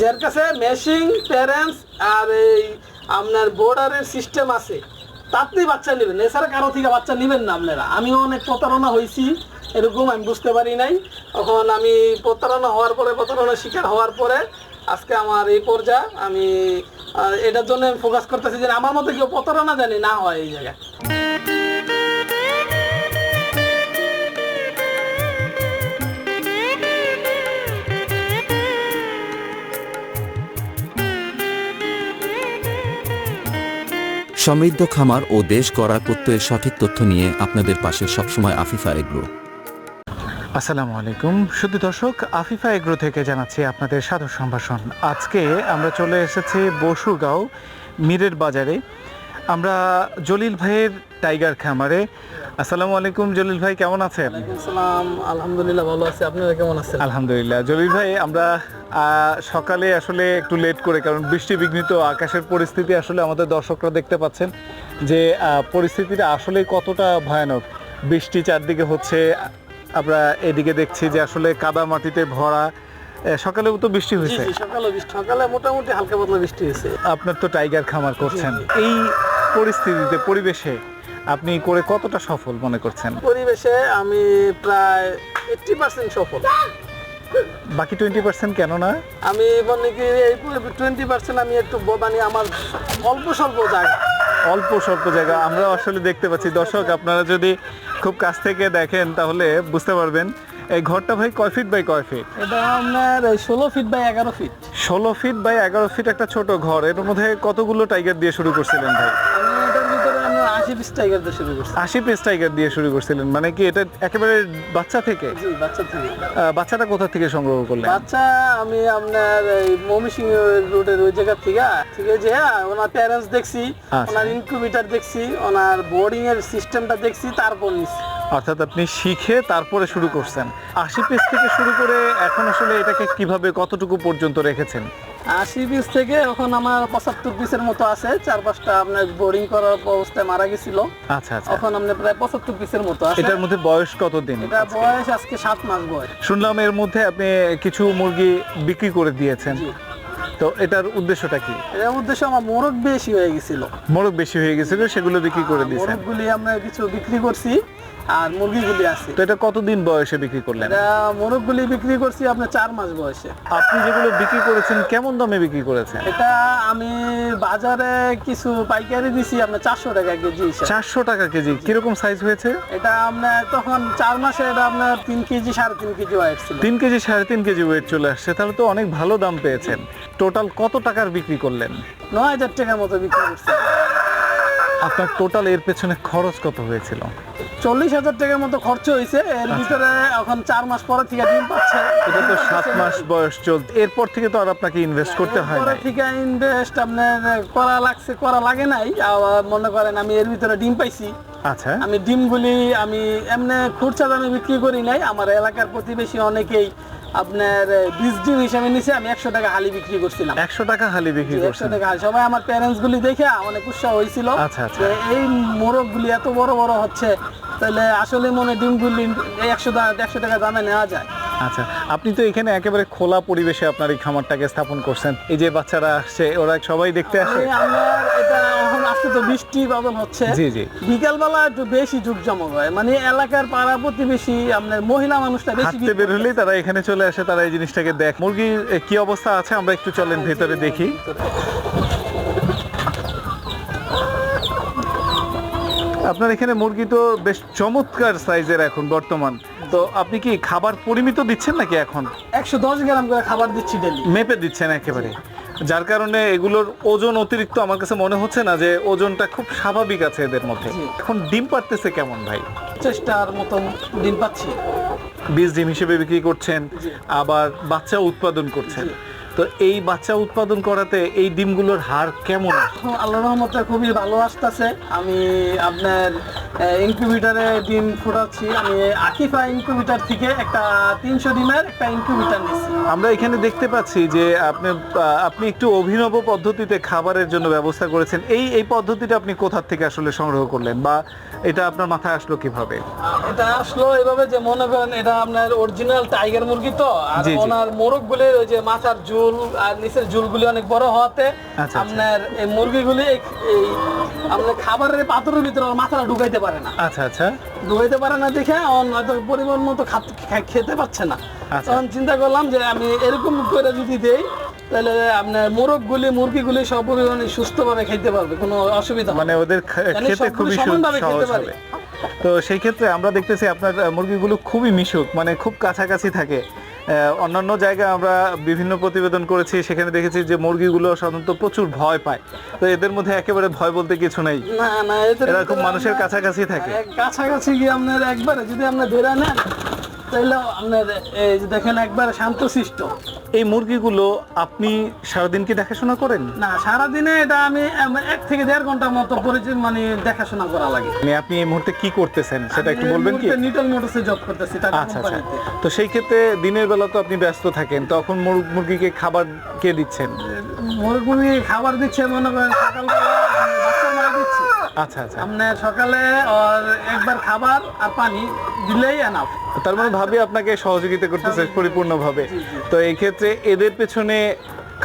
যার কাছে মেশিং parents are এই আপনার বোর্ডারের সিস্টেম আছে, তাতেই বাচ্চা নেবেন। এছাড়া কারও থেকে বাচ্চা নেবেন না আপনারা। আমিও অনেক প্রতারণা হয়েছি, এরকম আমি বুঝতে পারি নাই। তখন আমি প্রতারণা হওয়ার পরে, প্রতারণার শিকার হওয়ার পরে আজকে আমার এই পর্যায়ে আমি এটার জন্য ফোকাস করতেছি যে আমার মতো কেউ প্রতারণা জানি না হয় এই জায়গায়। সমৃদ্ধ খামার ও দেশ গড়ার প্রত্যয়ের সঠিক তথ্য নিয়ে আপনাদের পাশে সবসময় আফিফা এগ্রো। আসসালামু আলাইকুম। শুধু দর্শক, আফিফা এগ্রো থেকে জানাচ্ছি আপনাদের সাদর সম্ভাষণ। আজকে আমরা চলে এসেছি বসুগাঁও, মিরের বাজারে। আমরা জলিল ভাইয়ের টাইগার খামারে। আসসালামু আলাইকুম জলিল ভাই কেমন আছেন? আলহামদুলিল্লাহ ভালো আছি। আপনারা কেমন আছেন? আলহামদুলিল্লাহ। জলিল ভাই আমরা সকালে আসলে একটু লেট করে কারণ বৃষ্টি বিঘ্নিত আকাশের পরিস্থিতি আসলে আমাদের দর্শকরা দেখতে পাচ্ছেন যে পরিস্থিতিটা আসলে কতটা ভয়ানক। বৃষ্টি চারদিকে হচ্ছে আমরা এদিকে দেখছি যে আসলে কাদা মাটিতে ভরা। সকালেও তো বৃষ্টি হয়েছে। সকালে সকালে মোটামুটি হালকা পাতলা বৃষ্টি হয়েছে। আপনার তো টাইগার খামার করছেন। এই পরিস্থিতিতে পরিবেশে আপনি করে কতটা সফল মনে করছেন? পরিবেশে আমি প্রায় এইটটি পার্সেন্ট সফল। বাকি টোয়েন্টি পার্সেন্ট কেন না? আমি মনে কি এই টোয়েন্টি পার্সেন্ট আমি একটু ব- মানে আমার অল্প স্বল্প জায়গা। অল্প স্বল্প জায়গা আমরা আসলে দেখতে পাচ্ছি। দর্শক আপনারা যদি খুব কাছ থেকে দেখেন তাহলে বুঝতে পারবেন এই ঘরটা ভাই কয় ফিট বাই কয় ফিট এটা আপনার ষোলো ফিট বাই এগারো ফিট ষোলো ফিট বাই এগারো ফিট একটা ছোট ঘর এর মধ্যে কতগুলো টাইগার দিয়ে শুরু করছিলেন ভাই আমি এটার ভিতরে আমরা আশি পিস টাইগার দিয়ে শুরু করছি। আশি পিস টাইগার দিয়ে শুরু করছিলেন। মানে কি এটা একেবারে বাচ্চা থেকে? জি বাচ্চা থেকে। বাচ্চাটা কোথা থেকে সংগ্রহ করলেন? বাচ্চা আমি আপনার এই মমিসিং রোডের ওই জায়গা থেকে থেকে যে ওনার প্যারেন্টস দেখছি আচ্ছা। ওনার ইনকিউবেটার দেখছি ওনার বোর্ডিং এর সিস্টেমটা দেখছি তারপর নিচ্ছি অর্থাৎ আপনি শিখে তারপরে শুরু করছেন। আশি পিস থেকে শুরু করে এখন আসলে এটাকে কীভাবে কতটুকু পর্যন্ত রেখেছেন? আশি পিস থেকে এখন আমার পঁচাত্তর পিসের মতো আছে। চার পাঁচটা আপনার বোর্ডিং করার অবস্থায় মারা গেছিল। আচ্ছা আচ্ছা। এখন আপনার প্রায় পঁচাত্তর পিসের মতো আছে। এটার মধ্যে বয়স কতদিন এটা বয়স আজকে সাত মাস বয়স। শুনলাম এর মধ্যে আপনি কিছু মুরগি বিক্রি করে দিয়েছেন। তো এটার উদ্দেশ্যটা কি? এর উদ্দেশ্য আমার মোরগ বেশি হয়ে গেছিল। মোরগ বেশি হয়ে গেছিল সেগুলো বিক্রি করে দিয়েছেন। মোরগগুলি আমরা কিছু বিক্রি করছি। আর মুরগিগুলি আছে। তো এটা কতদিন বয়সে বিক্রি করলেন? এটা মোরগগুলি বিক্রি করছি আপনার চার মাস বয়সে। আপনি যেগুলো বিক্রি করেছেন কেমন দামে বিক্রি করেছেন? এটা আমি বাজারে কিছু পাইকারি দিছি আপনার চারশো টাকা কেজি চারশো টাকা কেজি। কীরকম সাইজ হয়েছে? এটা আপনার তখন চার মাসে এটা আপনার তিন কেজি সাড়ে তিন কেজি ওয়েট ছিল। তিন কেজি সাড়ে তিন কেজি ওয়েট চলে আসছে। তাহলে তো অনেক ভালো দাম পেয়েছেন। টোটাল কত টাকার বিক্রি করলেন? নয় হাজার টাকার মতো বিক্রি করছি। আপনার টোটাল এর পেছনে খরচ কত হয়েছিল? চল্লিশ হাজার টাকার মতো খরচ হয়েছে। এর ভিতরে এখন চার মাস পরে থেকে ডিম পাচ্ছে। এটা তো সাত মাস বয়স চল এরপর থেকে তো আর আপনাকে ইনভেস্ট করতে হয় পরে থেকে ইনভেস্ট আপনার করা লাগছে করা লাগে নাই। আবার মনে করেন আমি এর ভিতরে ডিম পাইছি। আচ্ছা। আমি ডিমগুলি আমি এমনি খুচরা দামে বিক্রি করি নাই। আমার এলাকার প্রতিবেশী অনেকেই আপনার বিশ ডিম হিসাবে নিছে আমি একশো টাকা হালি বিক্রি করছিলাম। একশো টাকা হালি বিক্রি একশো টাকা হালি। সবাই আমার প্যারেন্টস গুলি দেখে অনেক উৎসাহ হয়েছিল আচ্ছা, আচ্ছা। এই মোরগ গুলি এত বড় বড় হচ্ছে তাহলে আসলে মনে ডিম ডিমগুলি একশো একশো টাকা দামে নেওয়া যায়। আচ্ছা আপনি তো এখানে একেবারে খোলা পরিবেশে আপনার এই খামারটাকে স্থাপন করছেন। এই যে বাচ্চারা আসছে ওরা সবাই দেখতে আসে। এটা আজকে তো বৃষ্টি বাদল হচ্ছে। জি জি। বিকালবেলা একটু বেশি যুগ জমক হয়। মানে এলাকার পাড়া প্রতিবেশী আপনার মহিলা মানুষটা বেশি হাঁটতে বের হলেই তারা এখানে চলে আসে তারা এই জিনিসটাকে দেখ। মুরগির কি অবস্থা আছে? আমরা একটু চলেন ভেতরে দেখি। আপনার এখানে মুরগি তো বেশ চমৎকার সাইজের এখন বর্তমান। তো আপনি কি খাবার পরিমিত দিচ্ছেন নাকি এখন? একশো দশ গ্রাম করে খাবার দিচ্ছি ডেলি। মেপে দিচ্ছেন একেবারে। যার কারণে এগুলোর ওজন অতিরিক্ত আমার কাছে মনে হচ্ছে না যে ওজনটা খুব স্বাভাবিক আছে এদের মধ্যে। এখন ডিম পারতেছে কেমন ভাই? চেষ্টার মতন ডিম পাচ্ছি। বীজ ডিম হিসেবে বিক্রি করছেন আবার বাচ্চা উৎপাদন করছেন। তো এই বাচ্চা উৎপাদন করাতে এই ডিমগুলোর হার কেমন? আল্লাহ রহমতে খুবই ভালো আসতেছে। আমি আপনার ইনকিউবেটারে ডিম ফোটাচ্ছি। আমি আকিফা ইনকিউবেটার থেকে একটা তিনশো ডিমের একটা ইনকিউবেটার নিচ্ছি। আমরা এখানে দেখতে পাচ্ছি যে আপনি আপনি একটু অভিনব পদ্ধতিতে খাবারের জন্য ব্যবস্থা করেছেন। এই এই পদ্ধতিটা আপনি কোথার থেকে আসলে সংগ্রহ করলেন বা এটা আপনার মাথায় আসলো কীভাবে? এটা আসলো এভাবে যে মনে করেন এটা আপনার অরিজিনাল টাইগার মুরগি তো আর। ওনার মোরগ গুলির ওই যে মাথার জুল ঝুল আর নিচের ঝুলগুলি অনেক বড় হওয়াতে আচ্ছা। আপনার এই মুরগিগুলি এই আপনার খাবারের পাত্রের ভিতরে মাথাটা ঢুকাইতে পারে না। আচ্ছা আচ্ছা। ঢুকাইতে পারে না দেখে হয়তো পরিমাণ মতো খেতে পারছে না। আচ্ছা। তখন চিন্তা করলাম যে আমি এরকম করে যদি দেই তাহলে আপনার মোরগগুলি মুরগিগুলি সব পরিমাণে সুস্থভাবে খেতে পারবে কোনো অসুবিধা মানে ওদের খেতে খুবই সহজ হবে। তো সেই ক্ষেত্রে আমরা দেখতেছি আপনার মুরগিগুলো খুবই মিশুক মানে খুব কাছাকাছি থাকে। অন্যান্য জায়গায় আমরা বিভিন্ন প্রতিবেদন করেছি সেখানে দেখেছি যে মুরগিগুলো সাধারণত প্রচুর ভয় পায়। তো এদের মধ্যে একেবারে ভয় বলতে কিছু নেই। এরা খুব মানুষের কাছাকাছি থাকে। কাছাকাছি গিয়ে আপনার একবারে যদি আপনার ধরে নেন তাহলে আপনার এই যে দেখেন একবার শান্তশিষ্ট। এই মুরগিগুলো আপনি সারাদিন কি দেখাশোনা করেন? না সারাদিনে এটা আমি এক থেকে দেড় ঘণ্টার মতো পরিচয় মানে দেখাশোনা করা লাগে। মানে আপনি এই মুহূর্তে কি করতেছেন? সেটা একটু বলবেন কি? নিটল মোটরসে জব করতেছি আচ্ছা আচ্ছা। তো। সেই ক্ষেত্রে দিনের বেলা তো আপনি ব্যস্ত থাকেন তখন মুরগ- মুরগিকে খাবার কে দিচ্ছেন? মুরগি খাবার দিচ্ছে মনে করেন সকালবেলা আমি বাচ্চার মারা দিচ্ছি আচ্ছা আচ্ছা। আপনার সকালে ওর একবার খাবার আর পানি দিলেই এনাফ তার মানে ভাবি আপনাকে সহযোগিতা করতেছে পরিপূর্ণভাবে। তো এই ক্ষেত্রে এদের পেছনে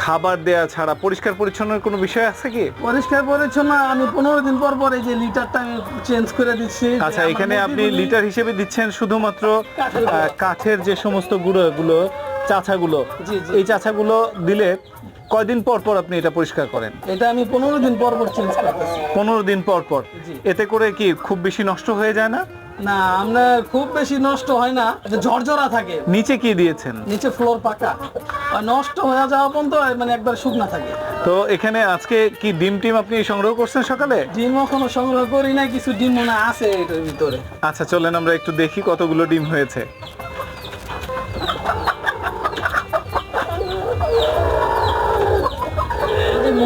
খাবার দেয়া ছাড়া পরিষ্কার পরিচ্ছন্নের কোনো বিষয় আছে কি? পরিষ্কার পরিচ্ছন্ন আমি পনেরো দিন পর পর এই যে লিটারটা আমি চেঞ্জ করে দিচ্ছি। আচ্ছা এখানে আপনি লিটার হিসেবে দিচ্ছেন শুধুমাত্র কাঠের গুঁড়ো। যে সমস্ত গুঁড়োগুলো চাচাগুলো জি, জি। এই চাচাগুলো দিলে কয়দিন পর পর আপনি এটা পরিষ্কার করেন? এটা আমি পনেরো দিন পর পর চেঞ্জ করতেছি। পনেরো দিন পর পর। এতে করে কি খুব বেশি নষ্ট হয়ে যায় না? না আপনার খুব বেশি নষ্ট হয় না ঝরঝরা থাকে। নিচে কি দিয়েছেন? নিচে ফ্লোর পাকা। নষ্ট হয়ে যাওয়া পর্যন্ত মানে একবার শুকনা থাকে। তো এখানে আজকে কি ডিম টিম আপনি সংগ্রহ করছেন সকালে? ডিম এখনও সংগ্রহ করি না কিছু ডিম মনে আছে এটার ভিতরে। আচ্ছা চলেন আমরা একটু দেখি কতগুলো ডিম হয়েছে।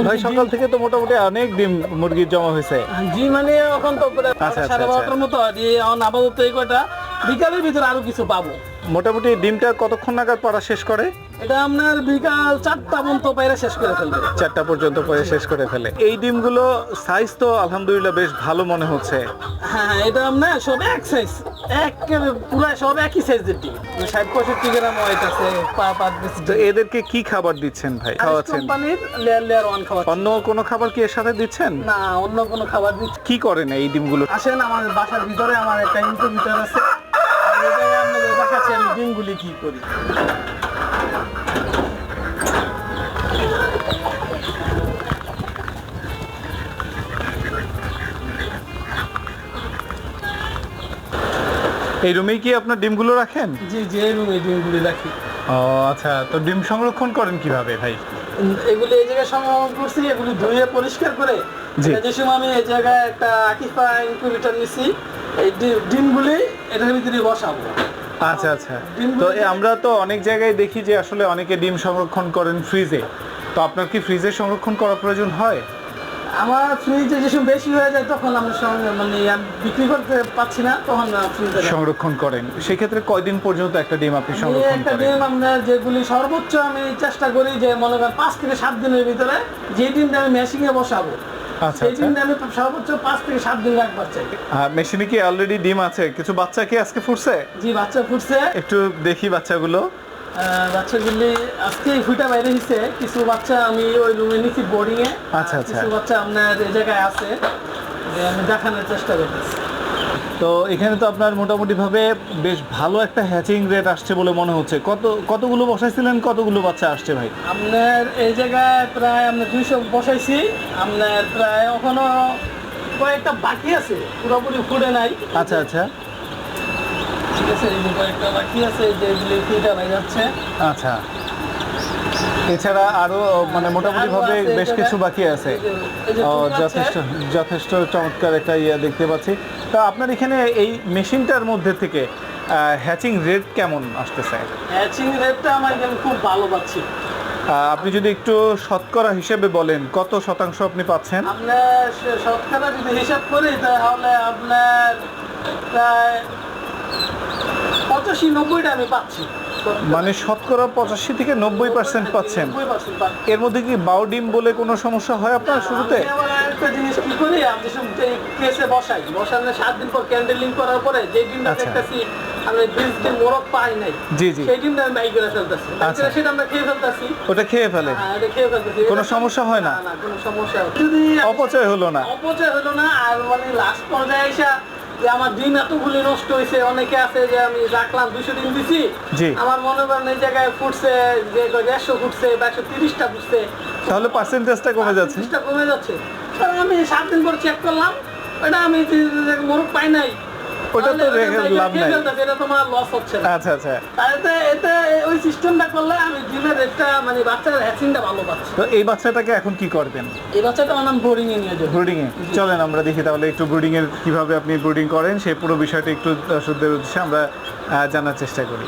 ভাই সকাল থেকে তো মোটামুটি অনেক ডিম মুরগির জমা হয়েছে। জি মানে এখন তো আচ্ছা, সাড়ে আচ্ছা। বারোটার মতো আর এখন আপাতত এই কয়টা বিকালের ভিতরে আরও কিছু পাবো। মোটামুটি ডিমটা কতক্ষণ নাগাদ পড়া শেষ করে? এটা আপনার বিকাল চারটা পর্যন্ত পায়রা শেষ করে ফেলবে। চারটা পর্যন্ত পরে শেষ করে ফেলে। এই ডিমগুলো সাইজ তো আলহামদুলিল্লাহ বেশ ভালো মনে হচ্ছে। হ্যাঁ এটা আপনার সব এক সাইজ এক পুরো সব একই সাইজের ডিম। ষাট পঁয়ষট্টি গ্রাম ওয়েট আছে তো এদেরকে কি খাবার দিচ্ছেন ভাই? খাওয়াচ্ছেন? কোম্পানির লেয়ার লেয়ার ওয়ান খাবার অন্য কোনো খাবার কি এর সাথে দিচ্ছেন? না অন্য কোনো খাবার দিচ্ছি। কি করেন এই ডিমগুলো? আসেন আমার বাসার ভিতরে আমার একটা ইনকিউবেটর আছে। দেখাচ্ছি আমি ডিমগুলি কি করি। এই রুমেই কি আপনার ডিমগুলো রাখেন? জি যে রুমে ডিমগুলি রাখি। ও আচ্ছা তো ডিম সংরক্ষণ করেন কীভাবে ভাই? এগুলি এই জায়গায় সংগ্রহ করছি এগুলি ধুয়ে পরিষ্কার করে যে সময় আমি এই জায়গায় একটা আকিফা ইনকিউবেটর নিছি এই ডিমগুলি এটার ভিতরে বসাবো। আচ্ছা আচ্ছা। তো আমরা তো অনেক জায়গায় দেখি যে আসলে অনেকে ডিম সংরক্ষণ করেন ফ্রিজে। তো আপনার কি ফ্রিজে সংরক্ষণ করা প্রয়োজন হয়? আমার ফ্রিজে যে সময় বেশি হয়ে যায় তখন আমি সঙ্গে মানে বিক্রি করতে পারছি না তখন ফ্রিজে সংরক্ষণ করেন। সেক্ষেত্রে কয়দিন পর্যন্ত একটা ডিম আপনি সংরক্ষণ একটা ডিম আপনার যেগুলি সর্বোচ্চ আমি চেষ্টা করি যে মনে করেন পাঁচ থেকে সাত দিনের ভিতরে যে ডিমটা আমি মেশিনে বসাবো সেই আচ্ছা। সর্বোচ্চ পাঁচ থেকে সাত দিন রাখবার চাই মেশিনে কি অলরেডি ডিম আছে? কিছু বাচ্চা কি আজকে ফুটছে? জি বাচ্চা ফুটছে। একটু দেখি বাচ্চাগুলো। বাচ্চাগুলি আজকে ফুটা বাইরে হয়েছে কিছু বাচ্চা আমি ওই রুমে নিচ্ছি বোর্ডিং এ। আচ্ছা, আচ্ছা। কিছু বাচ্চা আপনার এই জায়গায় আছে। যে আমি দেখানোর চেষ্টা করতেছি। তো এখানে তো আপনার মোটামুটি ভাবে বেশ ভালো একটা হ্যাচিং রেট আসছে বলে মনে হচ্ছে। কত কতগুলো বসাইছিলেন? কতগুলো বাচ্চা আসছে ভাই? আপনার এই জায়গায় প্রায় আমরা দুইশো বসাইছি। আপনার প্রায় এখনও কয়েকটা বাকি আছে। পুরোপুরি ফুটে নাই। আচ্ছা আচ্ছা। ঠিক আছে এই যে কয়েকটা বাকি আছে যে ফুটা যাচ্ছে। আচ্ছা। এছাড়া আরও মানে মোটামুটি ভাবে বেশ কিছু বাকি আছে। যথেষ্ট যথেষ্ট চমৎকার একটা ইয়ে দেখতে পাচ্ছি। তা আপনার এখানে এই মেশিনটার মধ্যে থেকে হ্যাচিং রেট কেমন আসতেছে? হ্যাচিং রেটটা আমার খুব ভালো পাচ্ছি। আপনি যদি একটু শতকরা হিসেবে বলেন কত শতাংশ আপনি পাচ্ছেন? আপনার শতকরা যদি হিসাব করি তাহলে আপনার প্রায় পঁচাশি নব্বইটা আমি পাচ্ছি। মানে শতকরা পঁচাশি থেকে নব্বই পার্সেন্ট পাচ্ছেন। এর মধ্যে কি বাউ ডিম বলে কোনো সমস্যা হয় আপনার শুরুতে? একটা জিনিস কি করি আমি কেসে বসাই। বসানোর সাত দিন পর ক্যান্ডেলিং করার পরে যে ডিমটা আচ্ছা। দেখতেছি আমি যে মোরগ পাই নাই জি, জি। সেই ডিমটা আমি করে ফেলতেছি। আচ্ছা। সেটা আমরা খেয়ে ফেলতেছি। ওটা খেয়ে ফেলে? হ্যাঁ, এটা খেয়ে ফেলতেছি। কোনো সমস্যা হয় না? না কোনো সমস্যা। যদি অপচয় হলো না? অপচয় হলো না আর মানে লাস্ট পর্যায়ে এসে যে আমার ডিম এতগুলি নষ্ট হয়েছে অনেকে আছে যে আমি রাখলাম দুশো ডিম দিছি। আমার মনে করেন এই জায়গায় ফুটছে যে একশো ফুটছে বা একশো তিরিশটা ফুটছে। তাহলে পার্সেন্টেজটা কমে যাচ্ছে। কমে যাচ্ছে। আমি সাত দিন পর চেক করলাম ওটা আমি মোরগ পাই নাই ওটা তো রেখে লাভ নাই। এটা তোমার লস হচ্ছে না। আচ্ছা আচ্ছা। আর এতে ওই সিস্টেমটা করলে আমি ডিমের রেটটা মানে বাচ্চার হ্যাচিংটা ভালো পাচ্ছি। তো এই বাচ্চাটাকে এখন কি করবেন? এই বাচ্চাটা আমার নাম বোরিং এ নিয়ে যাব। ব্রুডিং এ চলেন আমরা দেখি তাহলে একটু ব্রুডিং এর কীভাবে আপনি ব্রুডিং করেন সেই পুরো বিষয়টা একটু দর্শকদের উদ্দেশ্যে আমরা জানার চেষ্টা করি।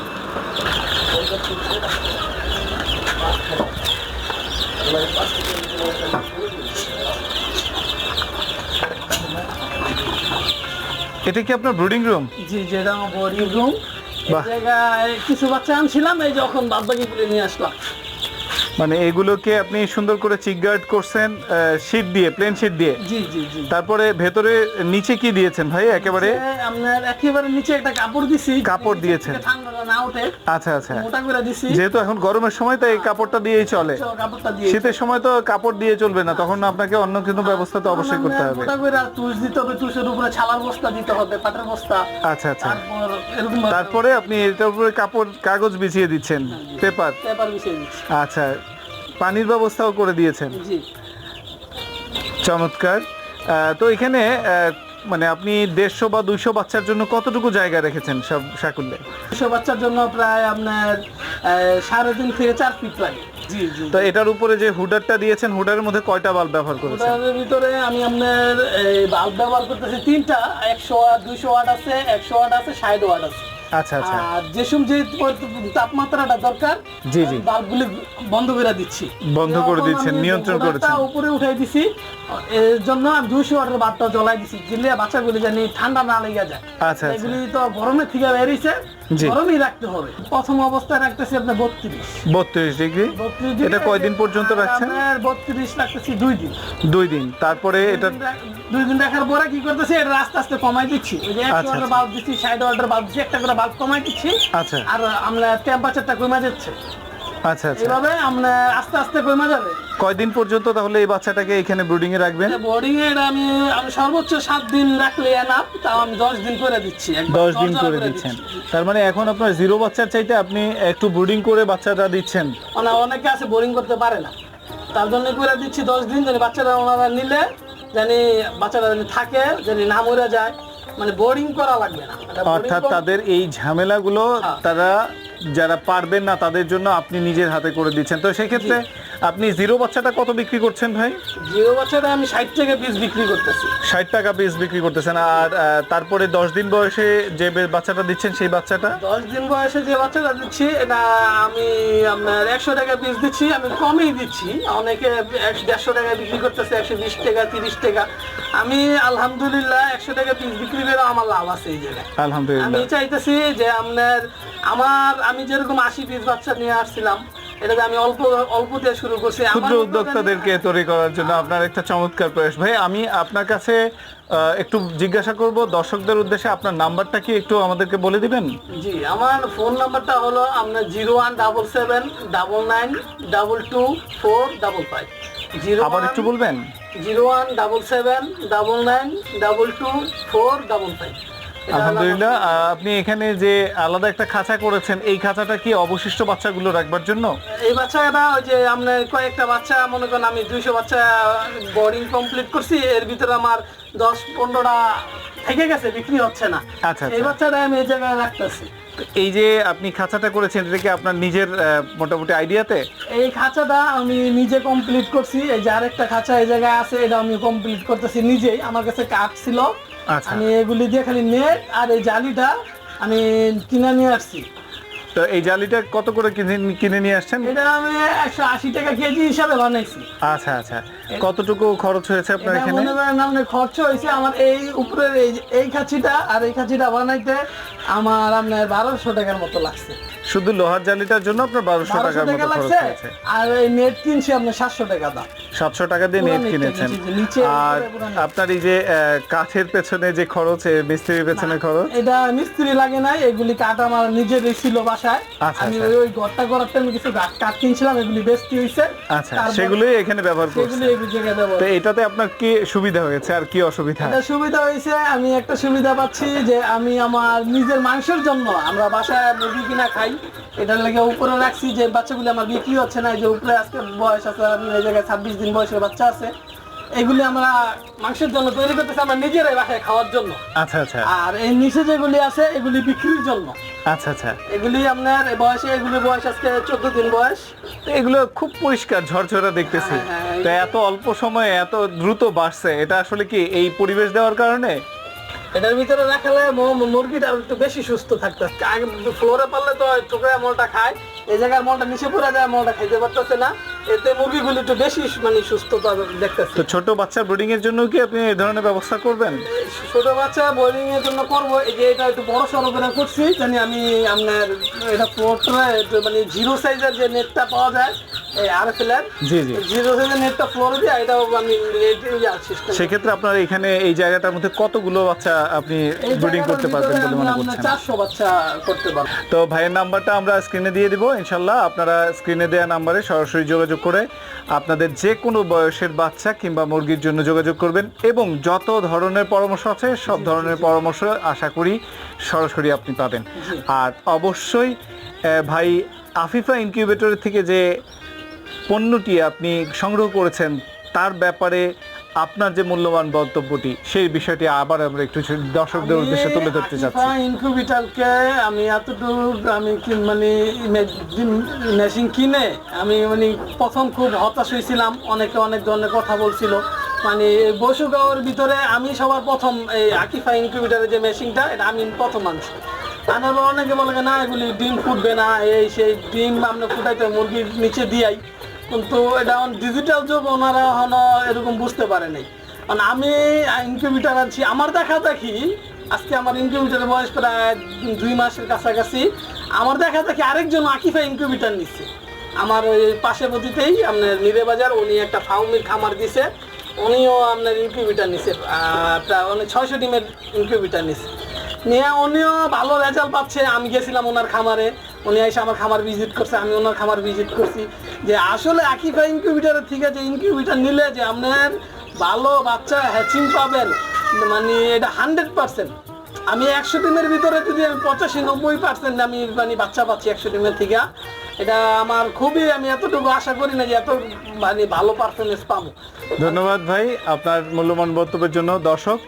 এটা কি আপনার ব্রুডিং রুম জি যেটা আমার বোর্ডিং রুম। জায়গায় কিছু বাচ্চা আনছিলাম এই যখন বাদ বাকি গুলো নিয়ে আসলাম। মানে এগুলোকে আপনি সুন্দর করে চিক গার্ড করছেন শীট দিয়ে প্লেন শীট দিয়ে। জি জি জি। তারপরে ভেতরে নিচে কি দিয়েছেন ভাই একেবারে? আপনার একেবারে নিচে একটা কাপড় দিছি। কাপড় দিয়েছেন। থেকে না ওঠে আচ্ছা আচ্ছা। মোটা করে দিছি। যেহেতু এখন গরমের সময় তাই এই কাপড়টা দিয়েই চলে। কাপড়টা দিয়ে শীতের সময় তো কাপড় দিয়ে চলবে না তখন আপনাকে অন্য কিন্তু ব্যবস্থা তো অবশ্যই করতে হবে। মোটা করে তুষ দিতে হবে তুষের উপরে ছালার বস্তা দিতে হবে পাটের বস্তা। আচ্ছা আচ্ছা। তারপরে আপনি এটার উপরে কাপড় কাগজ বিছিয়ে দিচ্ছেন পেপার। পেপার বিছিয়ে আচ্ছা পানির ব্যবস্থাও করে দিয়েছেন। চমৎকার। তো এখানে মানে আপনি দেড়শো বা দুইশো বাচ্চার জন্য কতটুকু জায়গা রেখেছেন সব সাকুল্যে দুশো বাচ্চার জন্য প্রায় আপনার সাড়ে তিন থেকে চার ফিট লাগে তো এটার উপরে যে হুডারটা দিয়েছেন হুডারের মধ্যে কয়টা বাল্ব ব্যবহার করেছেন? ওটার ভিতরে আমি আপনার বাল্ব ব্যবহার করতেছি তিনটা একশো ওয়াট দুইশো ওয়াট আছে একশো ওয়াট আছে ষাট ওয়াট আছে। আচ্ছা আচ্ছা আর যে সময় যে তাপমাত্রাটা দরকার জি, জি। বাল্বগুলি বন্ধ করে দিচ্ছি বন্ধ করে দিচ্ছেন, নিয়ন্ত্রণ করেছেন। উপরে উঠাই দিছি এর জন্য আমি দুইশো ওয়াটের বাল্বটা জ্বলাই দিছি দিলে বাচ্চাগুলি জানি ঠান্ডা না লেগে যায় আচ্ছা, আচ্ছা। এগুলি তো গরমে থেকে বেরিয়েছে। গরমই রাখতে হবে। প্রথম অবস্থায় রাখতেছি আপনার বত্রিশ। বত্রিশ ডিগ্রি। এটা কয়দিন পর্যন্ত রাখছেন? বত্রিশ রাখতেছি দুই দিন। দুই দিন। তারপরে এটা দুই দিন রাখার পরে কি করতেছি এটা আস্তে আস্তে কমাই দিচ্ছি। একশো আচ্ছা, ওয়াটের আচ্ছা। বাল্ব দিচ্ছি সাইড অর্ডার বাল্ব দিচ্ছি একটা করে বাল্ব কমাই দিচ্ছি। আচ্ছা। আর আমরা টেম্পারেচারটা কমে যাচ্ছে। আচ্ছা আচ্ছা। এইভাবে আমরা আস্তে আস্তে কমে যাবে। কয়দিন পর্যন্ত তাহলে এই বাচ্চাটাকে এখানে ব্রুডিং এ রাখবেন? বোর্ডিং এর আমি আমি সর্বোচ্চ সাত দিন রাখলে এনাফ তাও আমি দশ দিন করে দিচ্ছি একবার দশ দিন করে দিচ্ছেন। তার মানে এখন আপনার জিরো বাচ্চার চাইতে আপনি একটু ব্রুডিং করে বাচ্চাটা দিচ্ছেন। মানে অনেকে আছে বোরিং করতে পারে না। তার জন্য করে দিচ্ছি দশ দিন জানি বাচ্চারা ওনারা নিলে জানি বাচ্চারা জানি থাকে জানি না মরে যায়। মানে বোরিং করা লাগবে না। অর্থাৎ তাদের এই ঝামেলাগুলো হ্যাঁ। তারা যারা পারবেন না তাদের জন্য আপনি নিজের হাতে করে দিচ্ছেন। তো সেক্ষেত্রে আপনি জিরো বাচ্চাটা কত বিক্রি করছেন ভাই? জিরো বাচ্চাটা আমি ষাট টাকা পিস বিক্রি করতেছি। ষাট টাকা পিস বিক্রি করতেছেন। আর তারপরে দশ দিন বয়সে যে বাচ্চাটা দিচ্ছেন সেই বাচ্চাটা? দশ দিন বয়সে যে বাচ্চাটা দিচ্ছি এটা আমি আপনার একশো টাকা পিস দিচ্ছি আমি কমই দিচ্ছি। অনেকে একশো দেড়শো টাকা বিক্রি করতেছে একশো বিশ টাকা তিরিশ টাকা। আমি আলহামদুলিল্লাহ একশো টাকা পিস বিক্রি করে আমার লাভ আছে এই জায়গায়। আলহামদুলিল্লাহ। আমি চাইতেছি যে আপনার আমার আমি যেরকম আশি পিস বাচ্চা নিয়ে আসছিলাম এটাতে আমি অল্প অল্প দিয়ে শুরু করছি। ক্ষুদ্র উদ্যোক্তাদেরকে তৈরি করার জন্য আপনার একটা চমৎকার প্রয়াস। ভাই আমি আপনার কাছে একটু জিজ্ঞাসা করব দর্শকদের উদ্দেশ্যে আপনার নাম্বারটা কি একটু আমাদেরকে বলে দিবেন? জি আমার ফোন নাম্বারটা হলো আপনার zero one double seven double nine double two four double five. Zero আবার একটু বলবেন? Zero one double seven double nine double two four double five. আলহামদুলিল্লাহ আপনি এখানে যে আলাদা একটা খাঁচা করেছেন এই খাঁচাটা কি অবশিষ্ট বাচ্চাগুলো রাখবার জন্য এই বাচ্চাটা ওই যে আপনার কয়েকটা বাচ্চা মনে করেন আমি দুইশো বাচ্চা বোর্ডিং কমপ্লিট করছি এর ভিতরে আমার দশ পনেরোটা থেকে গেছে বিক্রি হচ্ছে না আচ্ছা, এই আচ্ছা। বাচ্চাটা আমি এই জায়গায় রাখতেছি এই যে আপনি খাঁচাটা করেছেন এটা কি আপনার নিজের মোটামুটি আইডিয়াতে এই খাঁচাটা আমি নিজে কমপ্লিট করছি এই যে আরেকটা খাঁচা এই জায়গায় আছে এটা আমি কমপ্লিট করতেছি নিজেই আমার কাছে কাঠ ছিল। আমি এগুলি দিয়ে খালি নেট আর এই জালিটা আমি কিনে নিয়ে আসছি। তো এই জালিটা কত করে কিনে কিনে নিয়ে আসছেন? এটা আমি একশো আশি টাকা কেজি হিসাবে বানাইছি। আচ্ছা আচ্ছা। কতটুকু খরচ হয়েছে আপনার এখানে? মনে করেন আপনার খরচ হয়েছে আমার এই উপরের এই এই খাঁচিটা আর এই খাঁচিটা বানাইতে আমার আপনার বারোশো টাকার মতো লাগছে। শুধু লোহার জালিটার জন্য আপনার বারোশো টাকার মতো খরচ লাগছে হয়েছে। আর এই নেট কিনছি আপনার সাতশো টাকা দাম। সাতশো টাকা দিয়ে নেট কিনেছেন। আর। আপনার এই যে কাঠের পেছনে যে খরচ মিস্ত্রির পেছনে খরচ? এটা মিস্ত্রি লাগে নাই এগুলি কাঠ আমার নিজেরই ছিল বাসায়। আচ্ছা, আমি আচ্ছা। ওই- ওই ঘরটা করার টাইমে কিছু কাঠ কিনছিলাম এগুলি বেচতে হয়েছে আচ্ছা সেগুলোই এখানে ব্যবহার জায়গায় তো এটাতে আপনার কি সুবিধা হয়েছে আর কি অসুবিধা? সুবিধা হয়েছে আমি একটা সুবিধা পাচ্ছি যে আমি আমার নিজের মাংসের জন্য আমরা বাসায় মুরগি কিনা খাই। এটার লেগে উপরে রাখছি যে বাচ্চাগুলি আমার বিক্রি হচ্ছে না যে উপরে আজকে বয়স আছে এই জায়গায় ছাব্বিশ দিন বয়সের বাচ্চা আছে। এগুলি আমরা মাংসের জন্য তৈরি করতেছি আমরা নিজেরাই বাসায় খাওয়ার জন্য। আচ্ছা আচ্ছা। আর এই নিচে যেগুলি আছে এগুলি বিক্রির জন্য। আচ্ছা আচ্ছা। এগুলি আপনার বয়সে এগুলি বয়স আজকে চোদ্দ দিন বয়স। তো এগুলো খুব পরিষ্কার ঝরঝরা দেখতেছি। হ্যাঁ, হ্যাঁ, তো এত অল্প সময়ে এত দ্রুত বাড়ছে এটা আসলে কি এই পরিবেশ দেওয়ার কারণে? এটার ভিতরে রাখালে মুরগিটা একটু বেশি সুস্থ থাকতে আগে ফ্লোরে পারলে তো টুকরা মলটা খায়। এই জায়গার মলটা নিচে পড়ে যায় মলটা খাইতে পারতেছে না। এতে মুরগিগুলি একটু বেশি মানে সুস্থতা দেখতেছে। তো ছোট বাচ্চা ব্রিডিং এর জন্য কি আপনি এই ধরনের ব্যবস্থা করবেন? ছোট বাচ্চা বোর্ডিং এর জন্য করব। এই যে এটা একটু বড় সড়ো করে করছি জানি আমি আপনার এটা ফ্লোরটা মানে জিরো সাইজের যে নেটটা পাওয়া যায় সেক্ষেত্রে আপনার এখানে এই জায়গাটার মধ্যে কতগুলো বাচ্চা আপনি ব্রিডিং করতে পারবেন বলে মনে করছেন? চারশো বাচ্চা করতে পারব। তো ভাইয়ের নাম্বারটা আমরা স্ক্রিনে দিয়ে দিব ইনশাল্লাহ আপনারা স্ক্রিনে দেওয়া নাম্বারে সরাসরি যোগাযোগ করে আপনাদের যে কোনো বয়সের বাচ্চা কিংবা মুরগির জন্য যোগাযোগ করবেন এবং যত ধরনের পরামর্শ আছে সব ধরনের পরামর্শ আশা করি সরাসরি আপনি পাবেন। আর অবশ্যই ভাই আফিফা ইনকিউবেটরের থেকে যে পণ্যটি আপনি সংগ্রহ করেছেন তার ব্যাপারে আপনার যে মূল্যবান বক্তব্যটি সেই বিষয়টি আবার আমরা একটু দর্শকদের উদ্দেশ্যে তুলে ধরতে চাচ্ছি। ইনকিউবেটারকে আমি এতটুকু আমি মানে মেশিন কিনে আমি মানে প্রথম খুব হতাশ হয়েছিলাম অনেকে অনেক ধরনের কথা বলছিল। মানে বসুগাঁওয়ের ভিতরে আমি সবার প্রথম এই আকিফা ইনকিউবেটারের যে মেশিনটা এটা আমি প্রথম আনছি। আনার অনেকে বলে না এগুলি ডিম ফুটবে না এই সেই ডিম আমরা ফুটাইতে মুরগির নিচে দিয়াই। কিন্তু এটা ডিজিটাল যুগ, ওনারা এখনও এরকম বুঝতে পারেনি। কারণ আমি ইনকিউবেটার আনছি আমার দেখা দেখি, আজকে আমার ইনকিউবেটারের বয়স প্রায় দুই মাসের কাছাকাছি। আমার দেখা দেখি আরেকজন আকিফা ইনকিউবেটার নিচ্ছে আমার ওই পাশে বদিতেই আপনার নিরে বাজার, উনি একটা ফাউমির খামার দিছে। উনিও আপনার ইনকিউবেটার নিছে প্রায় উনি ছয়শো ডিমের ইনকিউবেটার নিছে। নিয়ে উনিও ভালো রেজাল্ট পাচ্ছে। আমি গেছিলাম ওনার খামারে। উনি এসে আমার খামার ভিজিট করছে, আমি ওনার খামার ভিজিট করছি। যে আসলে আকিফা ইনকিউবেটারের থেকে যে ইনকিউবেটার নিলে যে আপনার ভালো বাচ্চা হ্যাচিং পাবেন মানে এটা হান্ড্রেড পার্সেন্ট আমি একশো ডিমের ভিতরে যদি আমি পঁচাশি, নব্বই পার্সেন্ট আমি মানে বাচ্চা পাচ্ছি একশো ডিমের থেকে, এটা আমার খুবই আমি এতটুকু আশা করি না যে এত মানে ভালো পারফরমেন্স পাবো। ধন্যবাদ ভাই আপনার মূল্যবান বক্তব্যের জন্য। দর্শক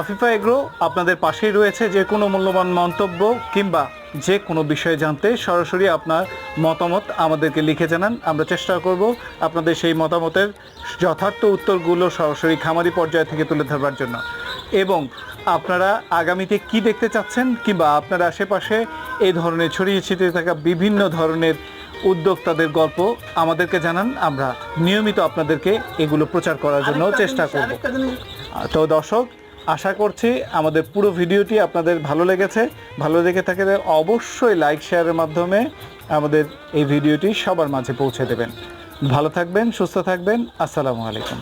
আফিফা এগ্রো আপনাদের পাশেই রয়েছে যে কোনো মূল্যবান মন্তব্য কিংবা যে কোনো বিষয়ে জানতে সরাসরি আপনার মতামত আমাদেরকে লিখে জানান। আমরা চেষ্টা করব আপনাদের সেই মতামতের যথার্থ উত্তরগুলো সরাসরি খামারি পর্যায় থেকে তুলে ধরবার জন্য। এবং আপনারা আগামীতে কি দেখতে চাচ্ছেন কিংবা আপনার আশেপাশে এই ধরনের ছড়িয়ে ছিটিয়ে থাকা বিভিন্ন ধরনের উদ্যোক্তাদের গল্প আমাদেরকে জানান। আমরা নিয়মিত আপনাদেরকে এগুলো প্রচার করার জন্য চেষ্টা করব। তো দর্শক আশা করছি আমাদের পুরো ভিডিওটি আপনাদের ভালো লেগেছে। ভালো লেগে থাকলে অবশ্যই লাইক শেয়ারের মাধ্যমে আমাদের এই ভিডিওটি সবার মাঝে পৌঁছে দেবেন। ভালো থাকবেন, সুস্থ থাকবেন। আসসালামু আলাইকুম।